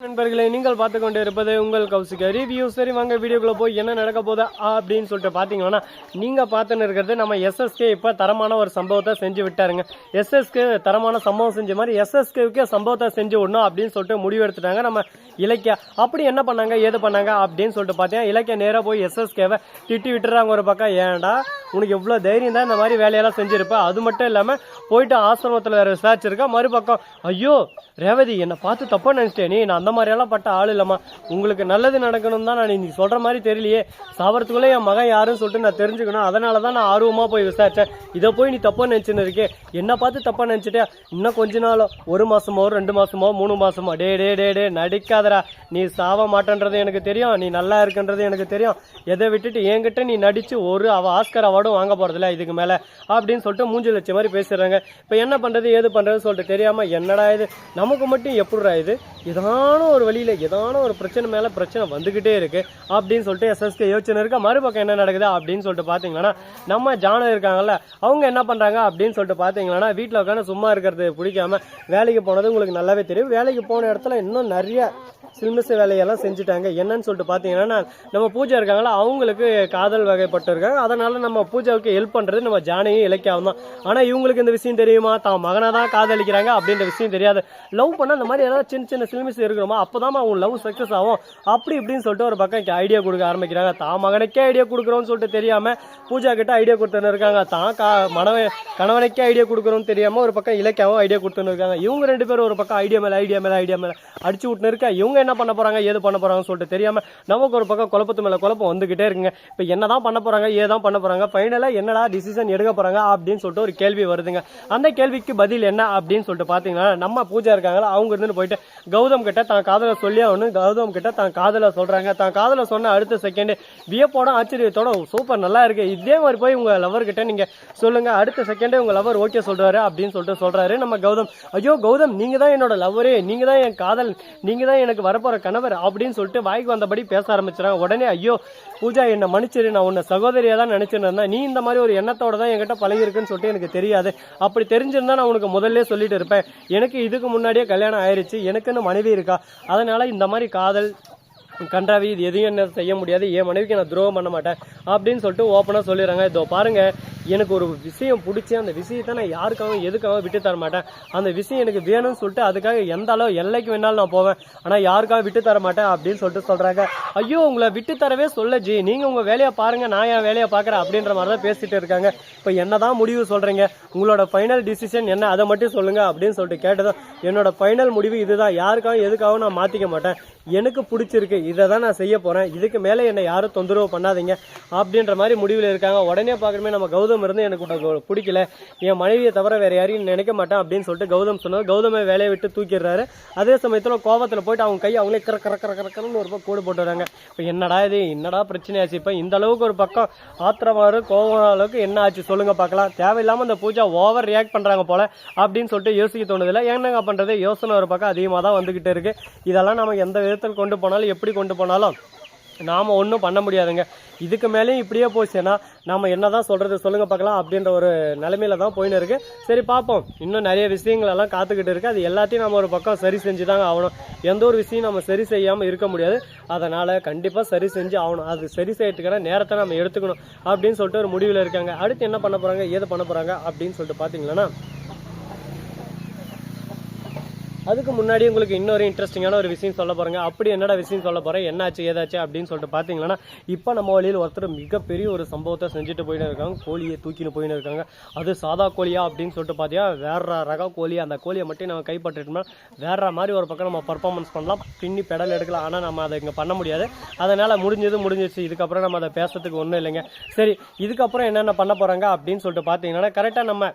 நண்பர்களை நீங்கள் பார்த்து கொண்டு இருப்பது உங்கள் கவுசிக்க ரிவ்யூ சரி வாங்க வீடியோக்குள்ளே போய் என்ன நடக்க போதா அப்படின்னு சொல்லிட்டு பார்த்தீங்கன்னா நீங்கள் பார்த்துன்னு இருக்கிறது நம்ம எஸ்எஸ்கே இப்போ தரமான ஒரு சம்பவத்தை செஞ்சு விட்டாருங்க. எஸ்எஸ்கே தரமான சம்பவம் செஞ்ச மாதிரி எஸ்எஸ்கேவுக்கே சம்பவத்தை செஞ்சு விடணும் அப்படின்னு சொல்லிட்டு முடிவு எடுத்துட்டாங்க நம்ம இலக்கியா. அப்படி என்ன பண்ணாங்க ஏது பண்ணாங்க அப்படின்னு சொல்லிட்டு பார்த்தீங்கன்னா இலக்கியா நேராக போய் எஸ்எஸ்கேவை திட்டி விட்டுறாங்க ஒரு பக்கம். ஏன்டா உனக்கு எவ்வளோ தைரியம் தான் இந்த மாதிரி வேலையெல்லாம் செஞ்சுருப்பேன் அது மட்டும் இல்லாமல் போயிட்டு ஆசிரமத்தில் வேறு விசாரிச்சிருக்கா. மறுபக்கம் ஐயோ ரேவதி என்னை பார்த்து தப்பாக நினச்சிட்டேனே நீ? நான் அந்த மாதிரியெல்லாம் பட்ட ஆள் இல்லம்மா. உங்களுக்கு நல்லது நடக்கணும் தான் நான் இன்னைக்கு சொல்கிற மாதிரி தெரியலையே. சாவறதுக்குள்ளே என் மகன் யாருன்னு சொல்லிட்டு நான் தெரிஞ்சுக்கணும். அதனால தான் நான் ஆர்வமாக போய் விசாரித்தேன் இதை போய் நீ தப்பாக நினச்சின்னு இருக்கே. என்னை பார்த்து தப்பாக நினச்சிட்டே இன்னும் கொஞ்ச நாளோ ஒரு மாதமோ ரெண்டு மாதமோ மூணு மாதமோ டே டே டே டே நடிக்காதடா. நீ சாவ மாட்டேன்றது எனக்கு தெரியும். நீ நல்லா இருக்குன்றது எனக்கு தெரியும். எதை விட்டுட்டு என்கிட்ட நீ நடித்து ஒரு அவள் ஆஸ்கர் அவார்டும் வாங்க போகிறதில்ல இதுக்கு மேலே. அப்படின்னு சொல்லிட்டு மூஞ்சி லட்சம் மாதிரி பேசுகிறாங்க இப்போ என்ன பண்ணுறது ஏது பண்ணுறதுன்னு சொல்லிட்டு தெரியாமல் என்னடா இது? நமக்கு மட்டும் எப்படிடா இது? இதான் ஏதான ஒரு வழியில ஏதான ஒரு பிரச்சனை மேலே பிரச்சனை வந்துக்கிட்டே இருக்கு. அப்படின்னு சொல்லிட்டு எஸ்எஸ்கே யோசனை இருக்கா. மறுபக்கம் என்ன நடக்குது அப்படின்னு சொல்லிட்டு பார்த்தீங்கன்னா நம்ம ஜானம் இருக்காங்கல்ல அவங்க என்ன பண்ணுறாங்க அப்படின்னு சொல்லிட்டு பார்த்தீங்கன்னா வீட்டில் உட்காந்து சும்மா இருக்கிறது பிடிக்காம வேலைக்கு போனது உங்களுக்கு நல்லாவே தெரியும். வேலைக்கு போன இடத்துல இன்னும் நிறைய சில்மிச வேலையெல்லாம் செஞ்சுட்டாங்க. என்னன்னு சொல்லிட்டு பார்த்தீங்கன்னா நம்ம பூஜா இருக்காங்களா அவங்களுக்கு காதல் வகைப்பட்டு இருக்காங்க அதனால நம்ம பூஜாவுக்கு ஹெல்ப் பண்ணுறது நம்ம ஜானையும் இலக்கியாவும் தான். ஆனால் இவங்களுக்கு இந்த விஷயம் தெரியுமா? தான் மகனை தான் காதலிக்கிறாங்க அப்படின்ற விஷயம் தெரியாது. லவ் பண்ண அந்த மாதிரி ஏதாவது சின்ன சின்ன சில்மிஸ் அப்போ தான் அவங்க லவ் சக்ஸஸ் ஆகும். அப்படி இப்படின்னு சொல்லிட்டு ஒரு பக்கம் ஐடியா கொடுக்க ஆரம்பிக்கிறாங்க. தான் மகனுக்கே ஐடியா கொடுக்குறோம்னு சொல்லிட்டு தெரியாமல் பூஜா கிட்ட ஐடியா கொடுத்துன்னு இருக்காங்க. தான் கா மனவ கணவனுக்கே ஐடியா கொடுக்குறோம்னு தெரியாமல் ஒரு பக்கம் இலக்கியாவும் ஐடியா கொடுத்துன்னு இருக்காங்க. இவங்க ரெண்டு பேரும் ஒரு பக்கம் ஐடியா மேலே ஐடியா மேலே ஐடியா மேலே அடிச்சு விட்டுன்னு இருக்கா? இவங்க என்ன பண்ண போறாங்க ஏது பண்ண போறாங்கன்னு சொல்லிட்டு தெரியாம நமக்கு ஒரு பக்கம் குழப்பத்து மேல குழப்பம் வந்துகிட்டே இருக்குங்க. இப்போ என்னதான் பண்ண போறாங்க ஏதான் பண்ண போறாங்க ஃபைனலா என்னடா டிசிஷன் எடுக்க போறாங்க அப்படின்னு சொல்லிட்டு ஒரு கேள்வி வருதுங்க. அந்த கேள்விக்கு பதில் என்ன அப்படின்னு சொல்லிட்டு பாத்தீங்கன்னா நம்ம பூஜா இருக்காங்களா அவங்க இருந்து போயிட்டு கௌதம் கிட்ட தான் காதல சொல்லி அவனு கௌதம் கிட்ட தான் காதல சொல்றாங்க. தான் காதல சொன்ன அடுத்த செகண்ட் வியப்போட ஆச்சரியத்தோட சூப்பர் நல்லா இருக்கு. இதே மாதிரி போய் உங்க லவர் கிட்ட நீங்க சொல்லுங்க. அடுத்த செகண்டே உங்க லவர் ஓகே சொல்றாரு அப்படின்னு சொல்லிட்டு சொல்றாரு நம்ம கௌதம். ஐயோ கௌதம் நீங்க தான் என்னோட லவரே நீங்க தான் என் காதல். நீங்க தான் எனக்கு வரப்போற கணவர் அப்படின்னு சொல்லிட்டு வாய்க்கு வந்தபடி பேச ஆரம்பிச்சிடறாங்க உடனே ஐயோ பூஜா என்னை மன்னிச்சிரு நான் உன்னை சகோதரியா தான் நினைச்சிட்டு இருந்தேன். நீ இந்த மாதிரி ஒரு எண்ணத்தோட தான் என்கிட்ட பழகிருக்குன்னு சொல்லிட்டு எனக்கு தெரியாது. அப்படி தெரிஞ்சிருந்தா நான் உனக்கு முதல்ல சொல்லிட்டு இருப்பேன். எனக்கு இதுக்கு முன்னாடியே கல்யாணம் ஆயிருச்சு. எனக்குன்னு மனைவி இருக்கா? அதனால இந்த மாதிரி காதல் கன்றாவி இது எதுவும் என்ன செய்ய முடியாது. என் மனைவிக்கு நான் துரோகம் பண்ண மாட்டேன். அப்படின்னு சொல்லிட்டு ஓப்பனாக சொல்லிடுறாங்க. இதோ பாருங்க எனக்கு ஒரு விஷயம் பிடிச்சி அந்த விஷயத்தை நான் யாருக்காகவும் எதுக்காகவும் விட்டு தர மாட்டேன். அந்த விஷயம் எனக்கு வேணும்னு சொல்லிட்டு அதுக்காக எந்த அளவு எல்லைக்கு வேணாலும் நான் போவேன். ஆனால் யாருக்காக விட்டு தர மாட்டேன் அப்படின்னு சொல்லிட்டு சொல்கிறாங்க ஐயோ உங்களை விட்டு தரவே சொல்ல ஜி நீங்கள் உங்கள் வேலையை பாருங்க நான் என் வேலையை பார்க்குறேன் அப்படின்ற மாதிரி தான் பேசிட்டு இருக்காங்க. இப்போ என்னதான் முடிவு சொல்கிறீங்க உங்களோட ஃபைனல் டிசிஷன் என்ன? அதை மட்டும் சொல்லுங்கள் அப்படின்னு சொல்லிட்டு கேட்டதும் என்னோட ஃபைனல் முடிவு இதுதான். யாருக்காகவும் எதுக்காகவும் நான் மாற்றிக்க மாட்டேன். எனக்கு பிடிச்சிருக்கு. இதை தான் நான் செய்ய போகிறேன் இதுக்கு மேலே என்னை யாரும் தொந்தரவு பண்ணாதீங்க. அப்படின்ற மாதிரி முடிவில் இருக்காங்க. உடனே பார்க்குறமே நம்ம கௌதம் இருந்து எனக்கு பிடிக்கல. என் மனைவியை தவிர வேறு யாரையும் நினைக்க மாட்டேன் அப்படின்னு சொல்லிட்டு கௌதம் சொன்னது. கௌதமை வேலையை விட்டு தூக்கிடுறாரு. அதே சமயத்தில் கோவத்தில் போயிட்டு அவங்க கை அவங்களே கர கர கர கரக்கரன்னு ஒரு பக்கம் கூடு போட்டுறாங்க இப்போ என்னடா இது? என்னடா பிரச்சனையாச்சு? இப்போ இந்த அளவுக்கு ஒரு பக்கம் ஆத்திரமாறு கோவம் அளவுக்கு என்ன ஆச்சு சொல்லுங்க பார்க்கலாம். தேவையில்லாமல் அந்த பூஜா ஓவர் ரியாக்ட் பண்ணுறாங்க போல அப்படின்னு சொல்லிட்டு யோசிக்க தோணுதில்லை என்னங்க பண்ணுறது யோசனை ஒரு பக்கம் அதிகமாக தான் வந்துகிட்டு இருக்கு. இதெல்லாம் நம்ம எந்த விதத்தில் கொண்டு போனாலும் எப்படி கொண்டு போனாலும் நாம ஒன்றும் பண்ண முடியாதுங்க. இதுக்கு மேலேயும் இப்படியே போச்சுன்னா நாம என்னதான் சொல்றது சொல்லுங்க பார்க்கலாம் அப்படின்ற ஒரு நிலைமையில தான் போயின்னு இருக்கு. சரி பார்ப்போம். இன்னும் நிறைய விஷயங்களெல்லாம் காத்துக்கிட்டு இருக்கு. அது எல்லாத்தையும் நம்ம ஒரு பக்கம் சரி செஞ்சு தாங்க ஆகணும். எந்த ஒரு விஷயம் நம்ம சரி செய்யாமல் இருக்க முடியாது. அதனால கண்டிப்பாக சரி செஞ்சு ஆகணும். அது சரி செய்யறதுக்கான நேரத்தை நம்ம எடுத்துக்கணும் அப்படின்னு சொல்லிட்டு ஒரு முடிவில் இருக்காங்க. அடுத்து என்ன பண்ண போறாங்க ஏது பண்ண போறாங்க அப்படின்னு சொல்லிட்டு பாத்தீங்கன்னா அதுக்கு முன்னாடி உங்களுக்கு இன்னொரு இன்ட்ரெஸ்டிங்கான ஒரு விஷயம் சொல்ல போறேங்க. அப்படி என்னடா விஷயம் சொல்ல போறேன்? என்னாச்சு ஏதாச்சு அப்படின்னு சொல்லிட்டு பாத்தீங்கன்னா இப்போ நம்ம வழியில் ஒருத்தர் மிகப்பெரிய ஒரு சம்பவத்தை செஞ்சுட்டு போயின்னு இருக்காங்க. கோழியை தூக்கின்னு போயின்னு இருக்காங்க. அது சாதா கோழியா அப்படின்னு சொல்லிட்டு பார்த்தீங்கன்னா வேற ரக கோழி. அந்த கோழியை மட்டும் நம்ம கைப்பற்றிட்டோம்னா வேற மாதிரி ஒரு பக்கம் நம்ம பர்ஃபார்மன்ஸ் பண்ணலாம். பின்னி பெடல் எடுக்கலாம். ஆனால் நம்ம அதை இங்கே பண்ண முடியாது. அதனால முடிஞ்சது முடிஞ்சிச்சு இதுக்கப்புறம் நம்ம அதை பேசுறதுக்கு ஒன்றும் இல்லைங்க. சரி இதுக்கப்புறம் என்னென்ன பண்ண போறாங்க அப்படின்னு சொல்லிட்டு பார்த்தீங்கன்னா கரெக்டாக நம்ம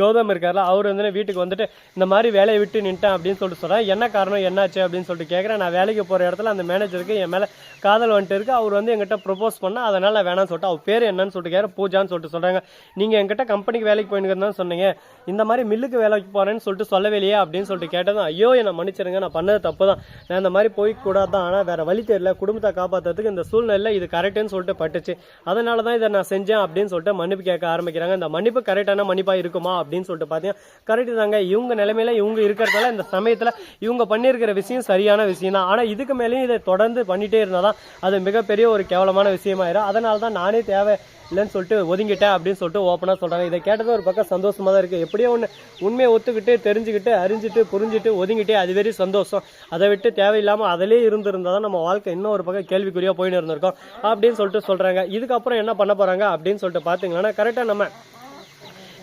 கௌதம் இருக்கார்ல அவர் வந்து வீட்டுக்கு வந்துட்டு இந்த மாதிரி வேலையை விட்டு நின்ட்டேன் அப்படின்னு சொல்லிட்டு சொல்கிறேன் என்ன காரணம் என்னாச்சு அப்படின்னு சொல்லிட்டு கேட்குறேன் நான் வேலைக்கு போகிற இடத்துல அந்த மேனேஜருக்கு என் மேலே காதல் வந்துட்டு இருக்கு. அவர் வந்து எங்கிட்ட ப்ரொபோஸ் பண்ணா அதனால் வேணாம்னு சொல்லிட்டு அவர் பேர் என்னன்னு சொல்லிட்டு கேட்குற பூஜான்னு சொல்லிட்டு சொல்கிறாங்க நீங்கள் என்கிட்ட கம்பெனிக்கு வேலைக்கு போயின்னு சொன்னீங்க. இந்த மாதிரி மில்லுக்கு வேலைக்கு போகிறேன்னு சொல்லிட்டு சொல்லவே இல்லையா அப்படின்னு சொல்லிட்டு கேட்டதும் ஐயோ என்னை மன்னிச்சிருங்க நான் பண்ணது தப்பு தான் நான் இந்த மாதிரி போய்க்கூடாது தான் ஆனால் வேறு வழி தெரியல குடும்பத்தை காப்பாற்றுறதுக்கு இந்த சூழ்நிலை இது கரெக்டுன்னு சொல்லிட்டு பட்டுச்சு. அதனால தான் இதை நான் செஞ்சேன் அப்படின்னு சொல்லிட்டு மன்னிப்பு கேட்க ஆரம்பிக்கிறாங்க. இந்த மன்னிப்பு கரெக்டான மன்னிப்பாக இருக்குமா? அப்படின்னு சொல்லிட்டு பார்த்தீங்கன்னா கரெக்டு தாங்க. இவங்க நிலைமையில இவங்க இருக்கிறதால இந்த சமயத்தில் இவங்க பண்ணியிருக்கிற விஷயம் சரியான விஷயம் தான். ஆனால் இதுக்கு மேலேயும் இதை தொடர்ந்து பண்ணிட்டே இருந்தால் தான் அது மிகப்பெரிய ஒரு கேவலமான விஷயமாயிரும். அதனால தான் நானே தேவை இல்லைன்னு சொல்லிட்டு ஒதுங்கிட்டேன் அப்படின்னு சொல்லிட்டு ஓப்பனாக சொல்கிறாங்க இதை கேட்டது ஒரு பக்கம் சந்தோஷமாக தான் இருக்குது எப்படியோ ஒன்று உண்மையை ஒத்துக்கிட்டு தெரிஞ்சுக்கிட்டு அறிஞ்சிட்டு புரிஞ்சுட்டு ஒதுங்கிட்டே அது சந்தோஷம். அதை விட்டு தேவையில்லாமல் அதிலே இருந்திருந்தால் தான் நம்ம வாழ்க்கை இன்னும் ஒரு பக்கம் கேள்விக்குறியாக போயின்னு இருந்திருக்கோம் அப்படின்னு சொல்லிட்டு சொல்கிறாங்க இதுக்கப்புறம் என்ன பண்ண போகிறாங்க அப்படின்னு சொல்லிட்டு பார்த்தீங்கன்னா கரெக்டாக நம்ம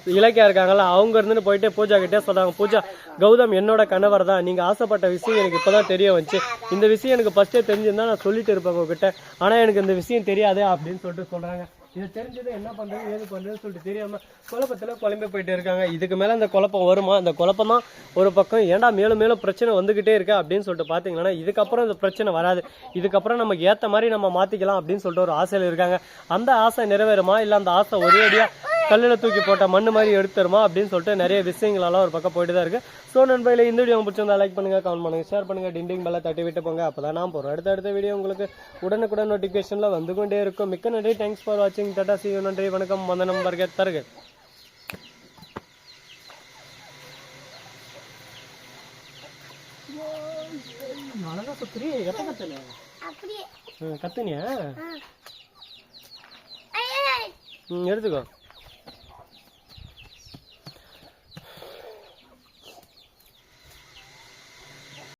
இலக்கியா இருக்காங்கல்ல அவங்க இருந்துன்னு போயிட்டு பூஜா கிட்டே சொல்றாங்க பூஜா கௌதம் என்னோட கணவர் தான். நீங்க ஆசைப்பட்ட விஷயம் எனக்கு இப்பதான் தெரிய வந்துச்சு. இந்த விஷயம் எனக்கு ஃபர்ஸ்டே தெரிஞ்சிருந்தா நான் சொல்லிட்டு இருப்பேன் உங்ககிட்ட. ஆனா எனக்கு இந்த விஷயம் தெரியாது அப்படின்னு சொல்லிட்டு சொல்றாங்க. இது தெரிஞ்சது என்ன பண்றது ஏது பண்றதுன்னு சொல்லிட்டு தெரியாம குழப்பத்துல குழம்பி போயிட்டு இருக்காங்க. இதுக்கு மேல அந்த குழப்பம் வருமா? அந்த குழப்பம் தான் ஒரு பக்கம் ஏன்டா மேலும் மேலும் பிரச்சனை வந்துகிட்டே இருக்கு? அப்படின்னு சொல்லிட்டு பாத்தீங்கன்னா இதுக்கப்புறம் இந்த பிரச்சனை வராது. இதுக்கப்புறம் நமக்கு ஏத்த மாதிரி நம்ம மாத்திக்கலாம் அப்படின்னு சொல்லிட்டு ஒரு ஆசையில இருக்காங்க. அந்த ஆசை நிறைவேறுமா? இல்ல அந்த ஆசை ஒரே அடியாக கல்லில் தூக்கி போட்ட மண்ணு மாதிரி எடுத்துருமா அப்படின்னு சொல்லிட்டு நிறைய விஷயங்களெல்லாம் ஒரு பக்கம் போயிட்டு தான் இருக்கு. ஸோ நண்பர்களே இந்த வீடியோ உங்களுக்கு பிடிச்சிருந்தா லைக் பண்ணுங்க கமெண்ட் பண்ணுங்க ஷேர் பண்ணுங்க டிண்டிங் பெல்ல தட்டி விட்டு போங்க. அப்பதான் நான் போறோம் அடுத்த அடுத்த வீடியோ உங்களுக்கு உடனுக்குடன் நோட்டிஃபிகேஷன்ல வந்து கொண்டே இருக்கும். மிக்க நன்றி. தேங்க்ஸ் ஃபார் வாட்சிங் டாடா சி நன்றி. வணக்கம். வந்தனம் வருக தருக. அழகா சுத்துறி. எப்ப அப்படியே. கத்துனியா? எடுத்துக்கோ.